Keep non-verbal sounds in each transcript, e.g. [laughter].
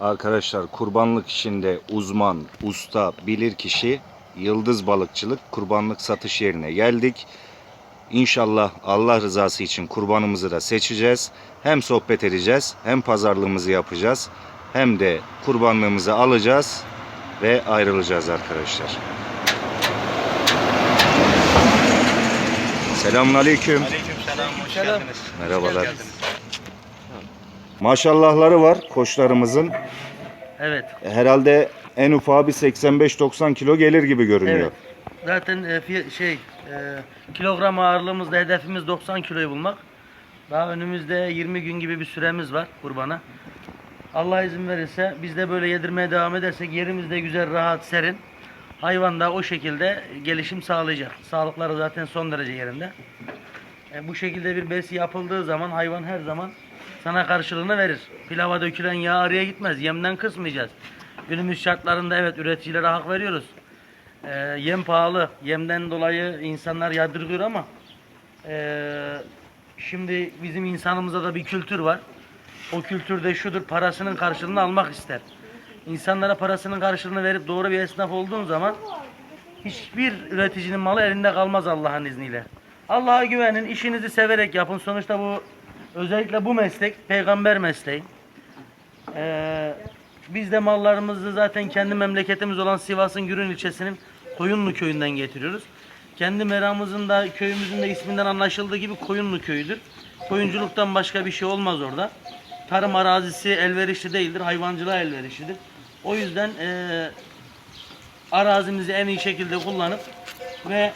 Arkadaşlar kurbanlık işinde uzman, usta, bilir kişi Yıldız Balıkçılık kurbanlık satış yerine geldik. İnşallah Allah rızası için kurbanımızı da seçeceğiz. Hem sohbet edeceğiz, hem pazarlığımızı yapacağız, hem de kurbanlığımızı alacağız ve ayrılacağız arkadaşlar. Selamünaleyküm. Aleykümselam, hoş Selam. geldiniz. Merhabalar. Hoş geldiniz. Maşallahları var koçlarımızın. Evet. Herhalde en ufağı bir 85-90 kilo gelir gibi görünüyor. Evet. Zaten e, şey e, kilogram ağırlığımızda hedefimiz 90 kiloyu bulmak. Daha önümüzde 20 gün gibi bir süremiz var kurbana. Allah izin verirse biz de böyle yedirmeye devam edersek yerimizde güzel, rahat, serin. Hayvan da o şekilde gelişim sağlayacak. Sağlıkları zaten son derece yerinde. E, bu şekilde bir besi yapıldığı zaman hayvan her zaman sana karşılığını verir. Pilava dökülen yağ araya gitmez. Yemden kısmayacağız. Günümüz şartlarında evet üreticilere hak veriyoruz. E, yem pahalı. Yemden dolayı insanlar yadırgıyor ama e, şimdi bizim insanımızda da bir kültür var. O kültürde şudur parasının karşılığını almak ister. İnsanlara parasının karşılığını verip doğru bir esnaf olduğun zaman hiçbir üreticinin malı elinde kalmaz Allah'ın izniyle. Allah'a güvenin, işinizi severek yapın. Sonuçta bu özellikle bu meslek peygamber mesleği. Ee, biz de mallarımızı zaten kendi memleketimiz olan Sivas'ın Gürün ilçesinin Koyunlu köyünden getiriyoruz. Kendi meramımızın da köyümüzün de isminden anlaşıldığı gibi Koyunlu köyüdür. Koyunculuktan başka bir şey olmaz orada. Tarım arazisi elverişli değildir, hayvancılığa elverişlidir. O yüzden eee arazimizi en iyi şekilde kullanıp ve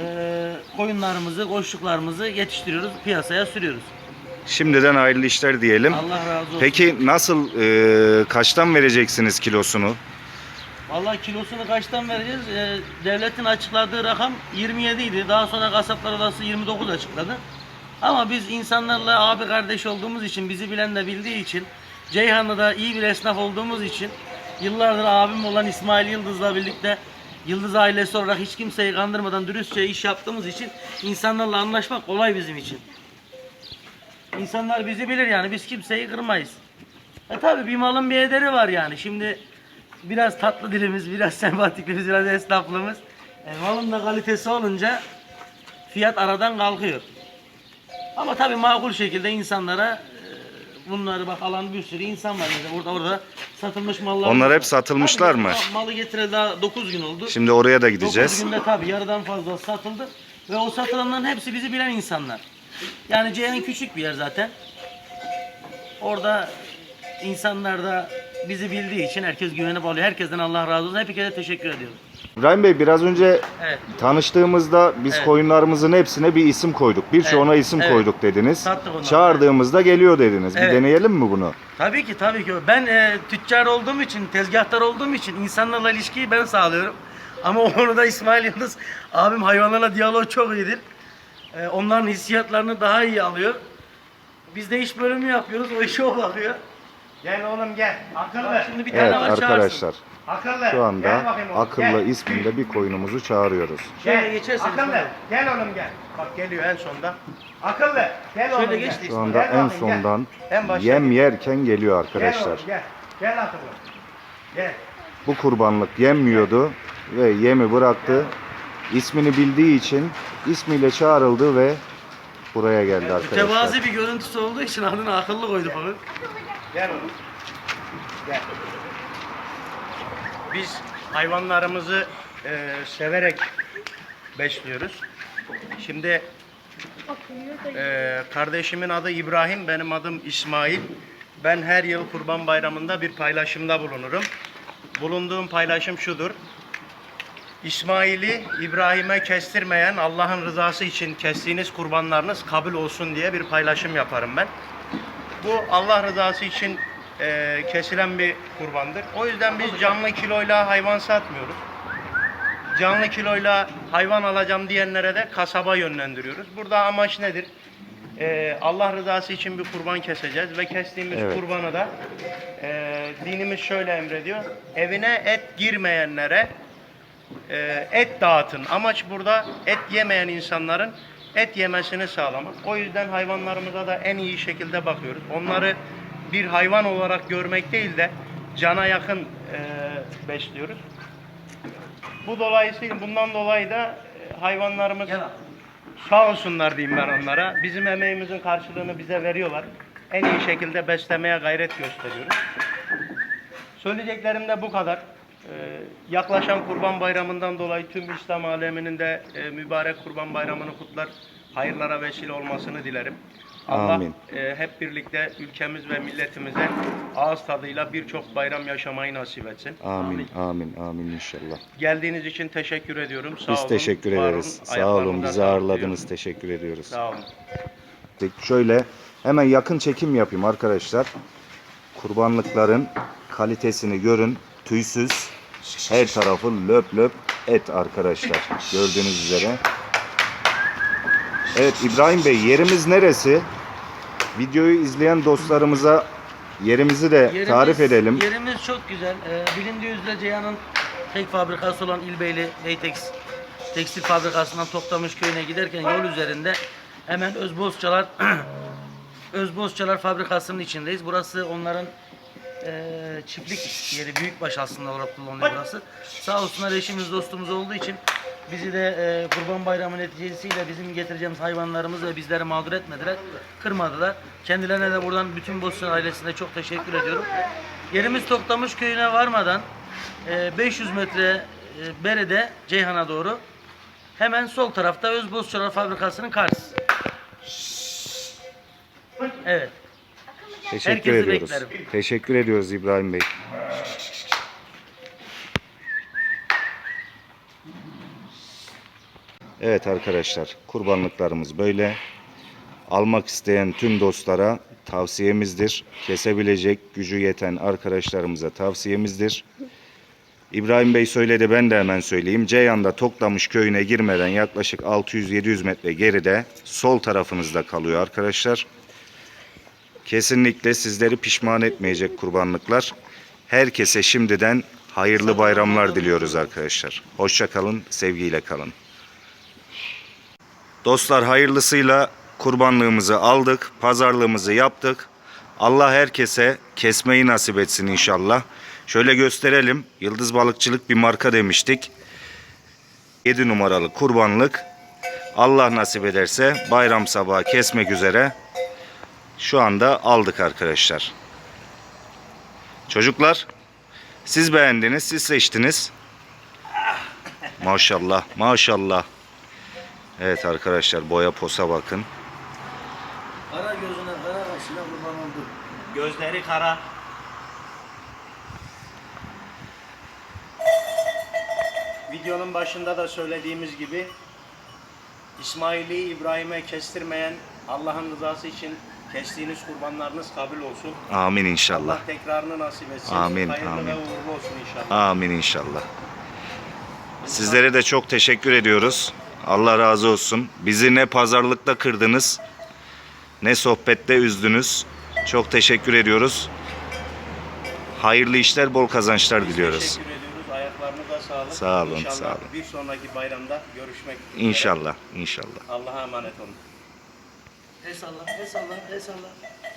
eee koyunlarımızı, koçluklarımızı yetiştiriyoruz, piyasaya sürüyoruz. Şimdiden hayırlı işler diyelim. Allah razı olsun. Peki nasıl e, kaçtan vereceksiniz kilosunu? Vallahi kilosunu kaçtan vereceğiz? Eee, devletin açıkladığı rakam 27 idi. Daha sonra kasaplar odası 29 açıkladı. Ama biz insanlarla abi kardeş olduğumuz için, bizi bilen de bildiği için, Ceyhanlı'da iyi bir esnaf olduğumuz için, yıllardır abim olan İsmail Yıldız'la birlikte Yıldız ailesi olarak hiç kimseyi kandırmadan dürüstçe iş yaptığımız için insanlarla anlaşmak kolay bizim için. İnsanlar bizi bilir yani biz kimseyi kırmayız. E tabi bir malın bir ederi var yani. Şimdi biraz tatlı dilimiz, biraz [laughs] sempatikliğimiz, biraz esnaflığımız. E, malın da kalitesi olunca fiyat aradan kalkıyor. Ama tabi makul şekilde insanlara e, bunları bak alan bir sürü insan var. Mesela orada orada satılmış mallar. Onlar hep satılmışlar Tabii, mı? ma- Malı getireli daha 9 gün oldu. Şimdi oraya da 9 gideceğiz. günde tabi yarıdan fazla satıldı. Ve o satılanların hepsi bizi bilen insanlar. Yani Ceyhan küçük bir yer zaten. Orada insanlar da bizi bildiği için herkes güvenip alıyor. Herkesten Allah razı olsun. Hepinize teşekkür ediyorum. İbrahim Bey biraz önce Evet. tanıştığımızda biz Evet. koyunlarımızın hesine bir isim koyduk. Birçoğuna Evet, isim evet. koyduk dediniz. Sattık onları, Çağırdığımızda geliyor dediniz. Evet. Bir deneyelim mi bunu? Tabii ki tabii ki. Ben e, tüccar olduğum için, tezgahtar olduğum için insanlarla ilişkiyi ben sağlıyorum. Ama o konuda İsmail Yıldız abim hayvanlarla diyalog çok iyidir. E, onların hissiyatlarını daha iyi alıyor. Biz de iş bölümü yapıyoruz. O işe o bakıyor. Gel oğlum gel. Bak şimdi bir tane Evet arkadaşlar Akıllı. şu Gel anda oğlum, akıllı Gel. isminde bir koyunumuzu çağırıyoruz. Şöyle Gel. geçerseniz Akıllı. sonra. Gel oğlum gel. Bak geliyor en sonda. Akıllı. Gel oğlum Şöyle gel. geç de Şu anda Gel en bakayım, gel. sondan En yem gel. yerken geliyor Gel arkadaşlar. oğlum gel. Gel akıllı. Gel. Bu kurbanlık yemmiyordu ve yemi bıraktı. İsmini bildiği için ismiyle çağrıldı ve buraya geldi arkadaşlar. Mütevazi bir görüntüsü olduğu için adını akıllı koyduk onu. Gel oğlum. Gel. Biz hayvanlarımızı e, severek besliyoruz. Şimdi e, kardeşimin adı İbrahim, benim adım İsmail. Ben her yıl Kurban Bayramı'nda bir paylaşımda bulunurum. Bulunduğum paylaşım şudur. İsmail'i İbrahim'e kestirmeyen Allah'ın rızası için kestiğiniz kurbanlarınız kabul olsun diye bir paylaşım yaparım ben. Bu Allah rızası için e, kesilen bir kurbandır. O yüzden biz canlı kiloyla hayvan satmıyoruz. Canlı kiloyla hayvan alacağım diyenlere de kasaba yönlendiriyoruz. Burada amaç nedir? E, Allah rızası için bir kurban keseceğiz ve kestiğimiz Evet. kurbanı da e, dinimiz şöyle emrediyor. Evine et girmeyenlere e, et dağıtın. Amaç burada et yemeyen insanların et yemesini sağlamak. O yüzden hayvanlarımıza da en iyi şekilde bakıyoruz. Onları bir hayvan olarak görmek değil de cana yakın e, besliyoruz. Bu dolayısıyla bundan dolayı da e, hayvanlarımız sağ olsunlar diyeyim ben onlara. Bizim emeğimizin karşılığını bize veriyorlar. En iyi şekilde beslemeye gayret gösteriyoruz. Söyleyeceklerim de bu kadar. Ee, yaklaşan Kurban Bayramı'ndan dolayı tüm İslam aleminin de e, mübarek Kurban Bayramı'nı kutlar. Hayırlara vesile olmasını dilerim. Allah Amin. e, hep birlikte ülkemiz ve milletimize ağız tadıyla birçok bayram yaşamayı nasip etsin. Amin, amin, amin inşallah. Geldiğiniz için teşekkür ediyorum. Sağ Biz olun, teşekkür var olun. ederiz. Sağ olun, bizi ağırladınız. diyorum. Teşekkür ediyoruz. Sağ olun. Şöyle hemen yakın çekim yapayım arkadaşlar. Kurbanlıkların kalitesini görün. Tüysüz. Her tarafı löp löp et arkadaşlar. Gördüğünüz üzere. Evet İbrahim Bey yerimiz neresi? Videoyu izleyen dostlarımıza yerimizi de Yerimiz- tarif edelim. Yerimiz çok güzel. Ee, bilindiği üzere Ceyhan'ın tek fabrikası olan İlbeyli Leytex tekstil fabrikasından Toktamış köyüne giderken yol üzerinde hemen Özbozçalar [clears throat] Özbozçalar fabrikasının içindeyiz. Burası onların eee, çiftlik yeri büyükbaş aslında olarak kullanılıyor burası. Sağ olsunlar eşimiz dostumuz olduğu için bizi de eee, Kurban Bayramı neticesiyle bizim getireceğimiz hayvanlarımızı ve bizleri mağdur etmediler. Kırmadılar. Kendilerine de buradan bütün Bozçalar ailesine çok teşekkür ediyorum. Yerimiz Toktamış köyüne varmadan eee, 500 metre eee, beride Ceyhan'a doğru hemen sol tarafta Özbozçalar fabrikasının karşısı. Teşekkür Herkesi ediyoruz. beklerim. Teşekkür ediyoruz İbrahim Bey. Evet arkadaşlar kurbanlıklarımız böyle. Almak isteyen tüm dostlara tavsiyemizdir. Kesebilecek gücü yeten arkadaşlarımıza tavsiyemizdir. İbrahim Bey söyledi ben de hemen söyleyeyim. Ceyhan'da Toklamış köyüne girmeden yaklaşık 600-700 metre geride sol tarafınızda kalıyor arkadaşlar. Kesinlikle sizleri pişman etmeyecek kurbanlıklar. Herkese şimdiden hayırlı bayramlar diliyoruz arkadaşlar. Hoşça kalın, sevgiyle kalın. Dostlar hayırlısıyla kurbanlığımızı aldık, pazarlığımızı yaptık. Allah herkese kesmeyi nasip etsin inşallah. Şöyle gösterelim. Yıldız Balıkçılık bir marka demiştik. 7 numaralı kurbanlık. Allah nasip ederse bayram sabahı kesmek üzere. Şu anda aldık arkadaşlar. Çocuklar siz beğendiniz, siz seçtiniz. Maşallah, maşallah. Evet arkadaşlar boya posa bakın. Kara gözüne kara kaşına kurban oldu. Gözleri kara. Videonun başında da söylediğimiz gibi İsmail'i İbrahim'e kestirmeyen Allah'ın rızası için kestiğiniz kurbanlarınız kabul olsun. Amin inşallah. Allah tekrarını nasip etsin. Amin, Hayırlı amin. ve uğurlu olsun inşallah. Amin inşallah. Sizlere de çok teşekkür ediyoruz. Allah razı olsun. Bizi ne pazarlıkta kırdınız, ne sohbette üzdünüz. Çok teşekkür ediyoruz. Hayırlı işler, bol kazançlar diliyoruz. Teşekkür ediyoruz. Ayaklarınıza sağlık. Sağ olun, İnşallah sağ olun. bir sonraki bayramda görüşmek üzere. İnşallah, inşallah. Allah'a emanet olun. El salla, el salla, el salla.